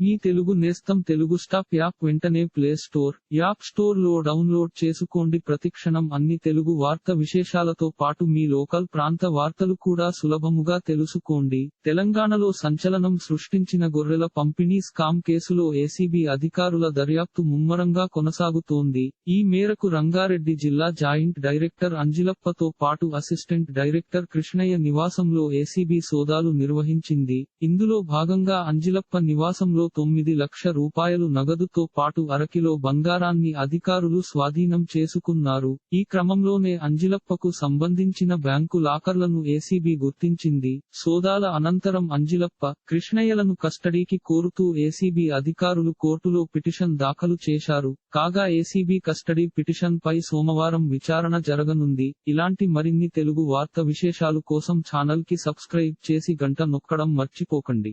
మీ తెలుగు నేస్తం Telugu stop app వెంటనే play store app స్టోర్లో డౌన్లోడ్ చేసుకోండి. ప్రతిక్షణం అన్ని తెలుగు వార్త విశేషాలతో పాటు మీ లోకల్ ప్రాంత వార్తలు కూడా సులభముగా తెలుసుకోండి. తెలంగాణలో సంచలనం సృష్టించిన గొర్రెల పంపిణీ స్కామ్ కేసులో ఏసీబీ అధికారుల దర్యాప్తు ముమ్మరంగా కొనసాగుతోంది. ఈ మేరకు రంగారెడ్డి జిల్లా జాయింట్ డైరెక్టర్ అంజిలప్పతో పాటు అసిస్టెంట్ డైరెక్టర్ కృష్ణయ్య నివాసంలో ఏసీబీ సోదాలు నిర్వహించింది. ఇందులో భాగంగా అంజిలప్ప నివాసంలో తొమ్మిది లక్ష రూపాయలు నగదుతో పాటు అరకిలో బంగారాన్ని అధికారులు స్వాధీనం చేసుకున్నారు. ఈ క్రమంలోనే అంజిలప్పకు సంబంధించిన బ్యాంకు లాకర్లను ఏసీబీ గుర్తించింది. సోదాల అనంతరం అంజిలప్ప కృష్ణయ్యలను కస్టడీకి కోరుతూ ఏసీబీ అధికారులు కోర్టులో పిటిషన్ దాఖలు చేశారు. కాగా ఏసీబీ కస్టడీ పిటిషన్ పై సోమవారం విచారణ జరగనుంది. ఇలాంటి మరిన్ని తెలుగు వార్త విశేషాలు కోసం ఛానల్కి సబ్స్క్రైబ్ చేసి గంట నొక్కడం మర్చిపోకండి.